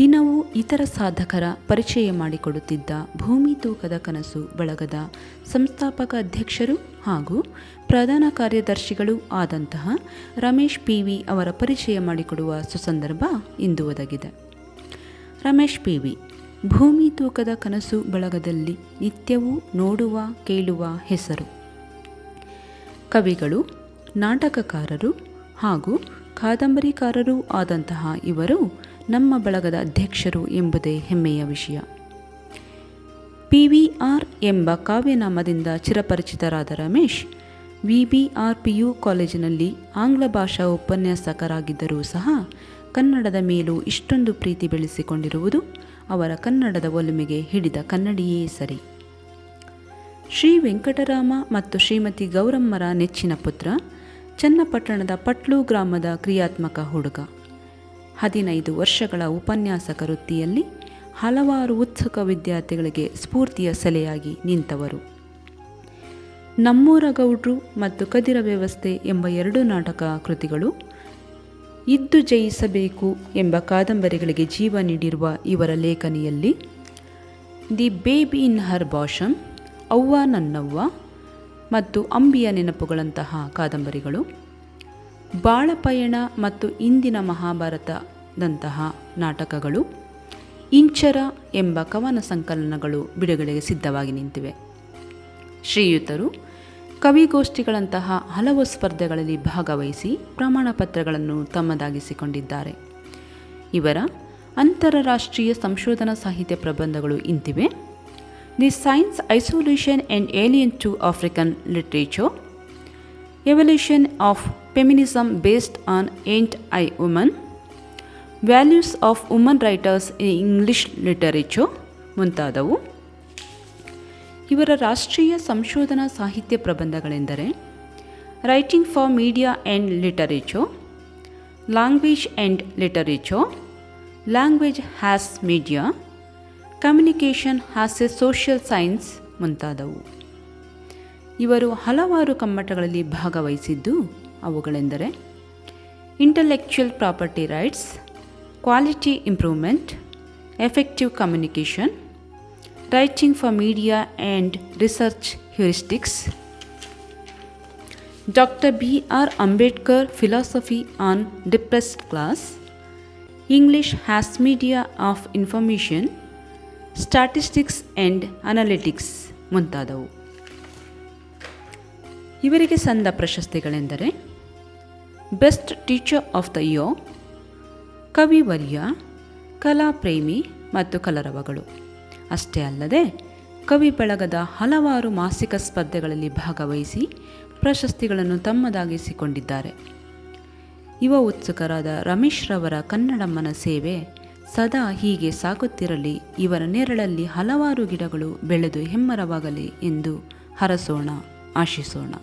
ಇತರ ಸಾಧಕರ ಪರಿಚಯ ಮಾಡಿಕೊಡುತ್ತಿದ್ದ ಭೂಮಿ ತೂಕದ ಕನಸು ಬಳಗದ ಸಂಸ್ಥಾಪಕ ಅಧ್ಯಕ್ಷರು ಹಾಗೂ ಪ್ರಧಾನ ಕಾರ್ಯದರ್ಶಿಗಳು ಆದಂತಹ ರಮೇಶ್ ಪಿ ವಿ ಅವರ ಪರಿಚಯ ಮಾಡಿಕೊಡುವ ಸುಸಂದರ್ಭ ಇಂದು ಒದಗಿದೆ. ರಮೇಶ್ ಪಿ ವಿ ಭೂಮಿ ತೂಕದ ಕನಸು ಬಳಗದಲ್ಲಿ ನಿತ್ಯವೂ ನೋಡುವ, ಕೇಳುವ ಹೆಸರು. ಕವಿಗಳು, ನಾಟಕಕಾರರು ಹಾಗೂ ಕಾದಂಬರಿಕಾರರೂ ಆದಂತಹ ಇವರು ನಮ್ಮ ಬಳಗದ ಅಧ್ಯಕ್ಷರು ಎಂಬುದೇ ಹೆಮ್ಮೆಯ ವಿಷಯ. ಪಿ ವಿ ಆರ್ ಎಂಬ ಕಾವ್ಯನಾಮದಿಂದ ಚಿರಪರಿಚಿತರಾದ Ramesh V B R P U ಕಾಲೇಜಿನಲ್ಲಿ ಆಂಗ್ಲ ಭಾಷಾ ಉಪನ್ಯಾಸಕರಾಗಿದ್ದರೂ ಸಹ ಕನ್ನಡದ ಮೇಲೂ ಇಷ್ಟೊಂದು ಪ್ರೀತಿ ಬೆಳೆಸಿಕೊಂಡಿರುವುದು ಅವರ ಕನ್ನಡದ ಒಲುಮೆಗೆ ಹಿಡಿದ ಕನ್ನಡಿಯೇ ಸರಿ. ಶ್ರೀ ವೆಂಕಟರಾಮ ಮತ್ತು ಶ್ರೀಮತಿ ಗೌರಮ್ಮರ ನೆಚ್ಚಿನ ಪುತ್ರ, ಚನ್ನಪಟ್ಟಣದ ಪಟ್ಲು ಗ್ರಾಮದ ಕ್ರಿಯಾತ್ಮಕ ಹುಡುಗ. ಹದಿನೈದು ವರ್ಷಗಳ ಉಪನ್ಯಾಸಕ ವೃತ್ತಿಯಲ್ಲಿ ಹಲವಾರು ಉತ್ಸುಕ ವಿದ್ಯಾರ್ಥಿಗಳಿಗೆ ಸ್ಫೂರ್ತಿಯ ಸೆಲೆಯಾಗಿ ನಿಂತವರು. ನಮ್ಮೂರ ಗೌಡ್ರು ಮತ್ತು ಕದಿರ ವ್ಯವಸ್ಥೆ ಎಂಬ ಎರಡು ನಾಟಕ ಕೃತಿಗಳು ಇದ್ದು ಜಯಿಸಬೇಕು ಎಂಬ ಕಾದಂಬರಿಗಳಿಗೆ ಜೀವ ನೀಡಿರುವ ಇವರ ಲೇಖನಿಯಲ್ಲಿ, ದಿ ಬೇಬಿ ಇನ್ ಹರ್ ಬಾಷಮ್, ಅವ್ವ ನನ್ನವ್ವ ಮತ್ತು ಅಂಬಿಯ ನೆನಪುಗಳಂತಹ ಕಾದಂಬರಿಗಳು ಬಾಳಪಯಣ ಮತ್ತು ಇಂದಿನ ಮಹಾಭಾರತದಂತಹ ನಾಟಕಗಳು ಇಂಚರ ಎಂಬ ಕವನ ಸಂಕಲನಗಳು ಬಿಡುಗಡೆಗೆ ಸಿದ್ಧವಾಗಿ ನಿಂತಿವೆ. ಶ್ರೀಯುತರು ಕವಿಗೋಷ್ಠಿಗಳಂತಹ ಹಲವು ಸ್ಪರ್ಧೆಗಳಲ್ಲಿ ಭಾಗವಹಿಸಿ ಪ್ರಮಾಣ ಪತ್ರಗಳನ್ನು ತಮ್ಮದಾಗಿಸಿಕೊಂಡಿದ್ದಾರೆ. ಇವರ ಅಂತಾರಾಷ್ಟ್ರೀಯ ಸಂಶೋಧನಾ ಸಾಹಿತ್ಯ ಪ್ರಬಂಧಗಳು ಇಂತಿವೆ. The science isolation and alien to African literature, evolution of feminism based on ant I women values of women writers in English literature ಮುಂತಾದವು. ಇವರ ರಾಷ್ಟ್ರೀಯ ಸಂಶೋಧನಾ ಸಾಹಿತ್ಯ ಪ್ರಬಂಧಗಳೆಂದರೆ writing for media and literature language and literature language has media communication has a social science ಮುಂತಾದವು. ಇವರು ಹಲವಾರು ಕಮ್ಮಟಗಳಲ್ಲಿ ಭಾಗವಹಿಸಿದ್ದು ಅವುಗಳೆಂದರೆ intellectual property rights quality improvement effective communication writing for media and research heuristics doctor B R Ambedkar philosophy on depressed class English has media of information statistics and analytics ಮುಂತಾದವು. ಇವರಿಗೆ ಸಂದ ಪ್ರಶಸ್ತಿಗಳೆಂದರೆ best teacher of the year ಕವಿವರ್ಯ ಕಲಾಪ್ರೇಮಿ ಮತ್ತು ಕಲರವಗಳು. ಅಷ್ಟೇ ಅಲ್ಲದೆ ಕವಿ ಬಳಗದ ಹಲವಾರು ಮಾಸಿಕ ಸ್ಪರ್ಧೆಗಳಲ್ಲಿ ಭಾಗವಹಿಸಿ ಪ್ರಶಸ್ತಿಗಳನ್ನು ತಮ್ಮದಾಗಿಸಿಕೊಂಡಿದ್ದಾರೆ. ಯುವ ಉತ್ಸುಕರಾದ ರಮೇಶ್ ರವರ ಕನ್ನಡಮ್ಮನ ಸೇವೆ ಸದಾ ಹೀಗೆ ಸಾಗುತ್ತಿರಲಿ, ಇವರ ನೆರಳಲ್ಲಿ ಹಲವಾರು ಗಿಡಗಳು ಬೆಳೆದು ಹೆಮ್ಮರವಾಗಲಿ ಎಂದು ಹರಸೋಣ. ಆಶಿಸೋಣ